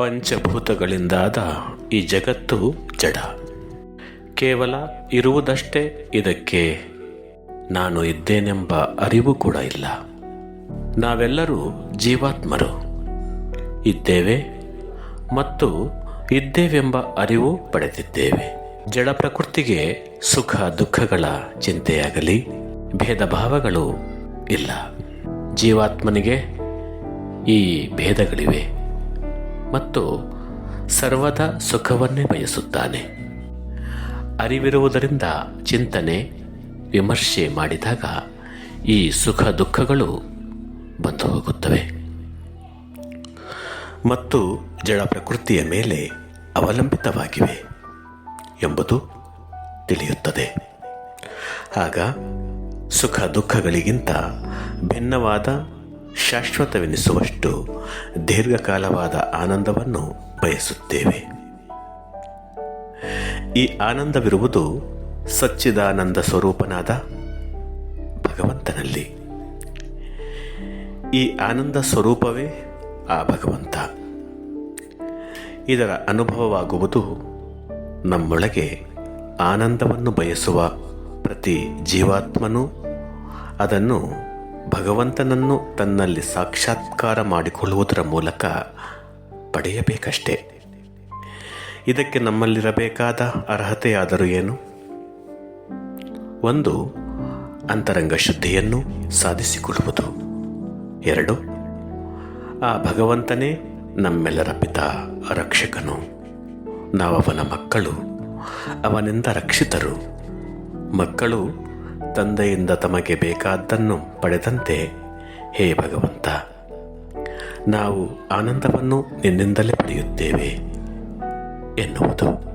ಪಂಚಭೂತಗಳಿಂದಾದ ಈ ಜಗತ್ತು ಜಡ. ಕೇವಲ ಇರುವುದಷ್ಟೇ ಇದಕ್ಕೆ ನಾನು ಇದ್ದೇನೆಂಬ ಅರಿವು ಕೂಡ ಇಲ್ಲ. ನಾವೆಲ್ಲರೂ ಜೀವಾತ್ಮರು. ಇದ್ದೇವೆ ಮತ್ತು ಇದ್ದೇವೆಂಬ ಅರಿವು ಪಡೆದಿದ್ದೇವೆ. ಜಡ ಪ್ರಕೃತಿಗೆ ಸುಖ ದುಃಖಗಳ ಚಿಂತೆಯಾಗಲಿ ಭೇದ ಭಾವಗಳು ಇಲ್ಲ. ಜೀವಾತ್ಮನಿಗೆ ಈ ಭೇದಗಳಿವೆ. ಮತ್ತು ಸರ್ವದ ಸುಖವನ್ನೇ ಬಯಸುತ್ತಾನೆ. ಅರಿವಿರುವುದರಿಂದ ಚಿಂತನೆ, ವಿಮರ್ಶೆ ಮಾಡಿದಾಗ ಈ ಸುಖ ದುಃಖಗಳು ಬಂದು ಹೋಗುತ್ತವೆ. ಮತ್ತು ಜಡ ಪ್ರಕೃತಿಯ ಮೇಲೆ ಅವಲಂಬಿತವಾಗಿವೆ ಎಂಬುದು ತಿಳಿಯುತ್ತದೆ. ಆಗ ಸುಖ ದುಃಖಗಳಿಗಿಂತ ಭಿನ್ನವಾದ ಶಾಶ್ವತವೆನಿಸುವಷ್ಟು ದೀರ್ಘಕಾಲವಾದ ಆನಂದವನ್ನು ಬಯಸುತ್ತೇವೆ. ಈ ಆನಂದವಿರುವುದು ಸಚ್ಚಿದಾನಂದ ಸ್ವರೂಪನಾದ ಭಗವಂತನಲ್ಲಿ. ಈ ಆನಂದ ಸ್ವರೂಪವೇ ಆ ಭಗವಂತ. ಇದರ ಅನುಭವವಾಗುವುದು ನಮ್ಮೊಳಗೆ ಆನಂದವನ್ನು ಬಯಸುವ ಪ್ರತಿ ಜೀವಾತ್ಮನೂ ಅದನ್ನು ಭಗವಂತನನ್ನು ತನ್ನಲ್ಲಿ ಸಾಕ್ಷಾತ್ಕಾರ ಮಾಡಿಕೊಳ್ಳುವುದರ ಮೂಲಕ ಪಡೆಯಬೇಕಷ್ಟೇ. ಇದಕ್ಕೆ ನಮ್ಮಲ್ಲಿರಬೇಕಾದ ಅರ್ಹತೆಯಾದರೂ ಏನು? ಒಂದು, ಅಂತರಂಗ ಶುದ್ಧಿಯನ್ನು ಸಾಧಿಸಿಕೊಳ್ಳುವುದು ಎರಡು, ಆ ಭಗವಂತನೇ ನಮ್ಮೆಲ್ಲರ ಪಿತ, ರಕ್ಷಕನು. ನಾವವನ ಮಕ್ಕಳು, ಅವನಿಂದ ರಕ್ಷಿತರು. ಮಕ್ಕಳು ತಂದೆಯಿಂದ ತಮಗೆ ಬೇಕಾದ್ದನ್ನು ಪಡೆದಂತೆ ಹೇ ಭಗವಂತ ನಾವು ಆನಂದವನ್ನು ನಿನ್ನಿಂದಲೇ ಪಡೆಯುತ್ತೇವೆ ಎನ್ನುವುದು.